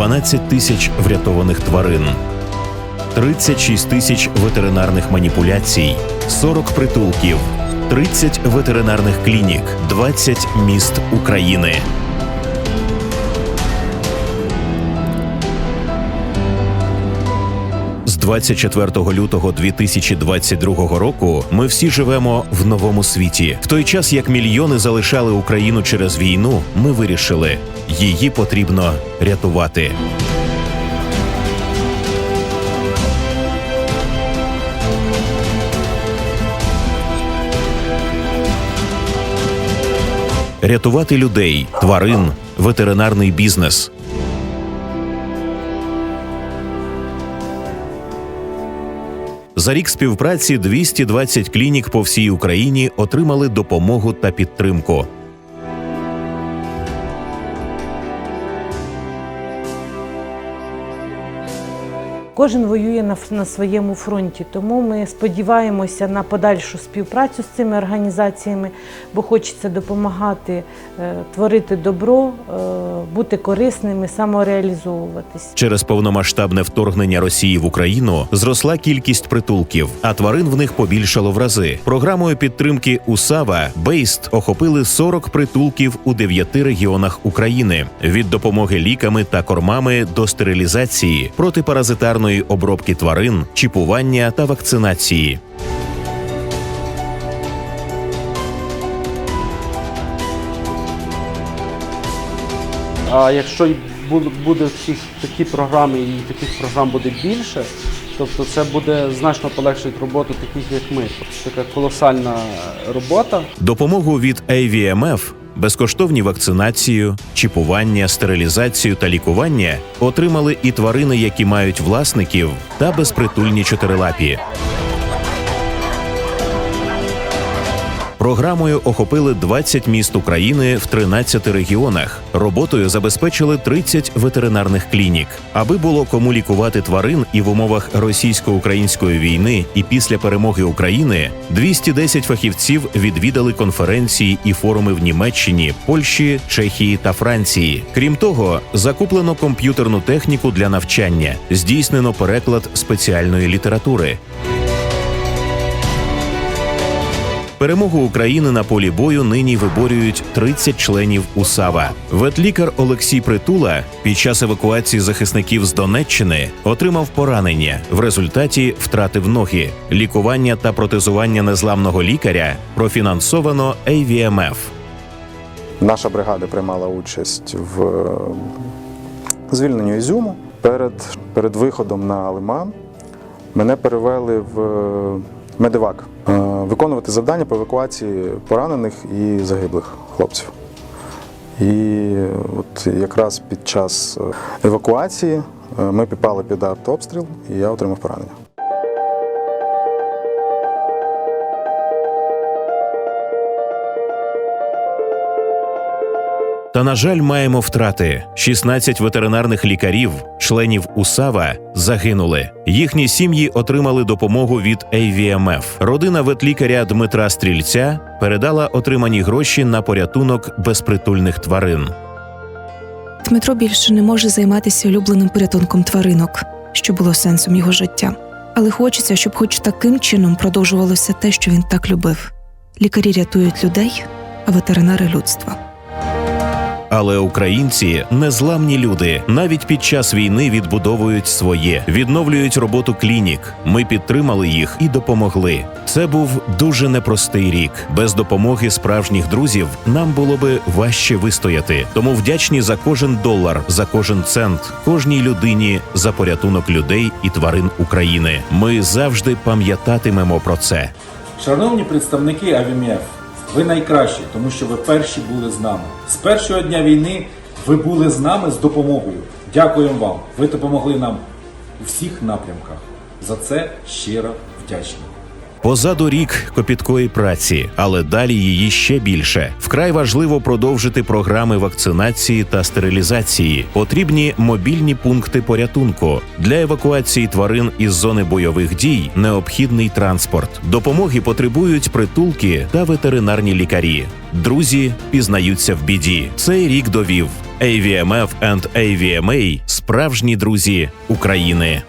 12 тисяч врятованих тварин, 36 тисяч ветеринарних маніпуляцій, 40 притулків, 30 ветеринарних клінік, 20 міст України. 24 лютого 2022 року ми всі живемо в новому світі. В той час, як мільйони залишали Україну через війну, ми вирішили, її потрібно рятувати. Рятувати людей, тварин, ветеринарний бізнес. За рік співпраці 220 клінік по всій Україні отримали допомогу та підтримку. Кожен воює на, на своєму фронті, тому ми сподіваємося на подальшу співпрацю з цими організаціями, бо хочеться допомагати е, творити добро, е, бути корисними, самореалізовуватись. Через повномасштабне вторгнення Росії в Україну зросла кількість притулків, а тварин в них побільшало в рази. Програмою підтримки УСАВА Бейст охопили 40 притулків у 9 регіонах України від допомоги ліками та кормами до стерилізації, протипаразитарної обробки тварин, чіпування та вакцинації. А якщо буде всіх такі програми і таких програм буде більше, тобто це буде значно полегшити роботу таких, як ми. Тобто така колосальна робота. Допомогу від AVMF, безкоштовні вакцинацію, чіпування, стерилізацію та лікування отримали і тварини, які мають власників, та безпритульні чотирилапі. Програмою охопили 20 міст України в 13 регіонах. Роботою забезпечили 30 ветеринарних клінік. Аби було кому лікувати тварин і в умовах російсько-української війни, і після перемоги України 210 фахівців відвідали конференції і форуми в Німеччині, Польщі, Чехії та Франції. Крім того, закуплено комп'ютерну техніку для навчання, здійснено переклад спеціальної літератури. Перемогу України на полі бою нині виборюють 30 членів УСАВА. Ветлікар Олексій Притула під час евакуації захисників з Донеччини отримав поранення. В результаті втратив ноги. Лікування та протезування незламного лікаря профінансовано AVMF. Наша бригада приймала участь в е, звільненні Ізюму. Перед, перед виходом на Лиман мене перевели в е, медивак виконувати завдання по евакуації поранених і загиблих хлопців. І от якраз під час е, евакуації е, ми піпали під артобстріл, і я отримав поранення. Та на жаль, маємо втрати: 16 ветеринарних лікарів, членів УСАВА, загинули. Їхні сім'ї отримали допомогу від AVMF. Родина ветлікаря Дмитра Стрільця передала отримані гроші на порятунок безпритульних тварин. Дмитро більше не може займатися улюбленим порятунком тваринок, що було сенсом його життя. Але хочеться, щоб хоч таким чином продовжувалося те, що він так любив. Лікарі рятують людей, а ветеринари людства. Але українці незламні люди навіть під час війни відбудовують своє, відновлюють роботу клінік. Ми підтримали їх і допомогли. Це був дуже непростий рік. Без допомоги справжніх друзів нам було би важче вистояти. Тому вдячні за кожен долар, за кожен цент, кожній людині за порятунок людей і тварин України. Ми завжди пам'ятатимемо про це. Шановні представники АВМФ, ви найкращі, тому що ви перші були з нами. З першого дня війни ви були з нами з допомогою. Дякуємо вам. Ви допомогли нам у всіх напрямках. За це щиро вдячні. Позаду рік копіткої праці, але далі її ще більше. Вкрай важливо продовжити програми вакцинації та стерилізації. Потрібні мобільні пункти порятунку для евакуації тварин із зони бойових дій. Необхідний транспорт. Допомоги потребують притулки та ветеринарні лікарі. Друзі пізнаються в біді. Цей рік довів. AVMF and AVMA – справжні друзі України.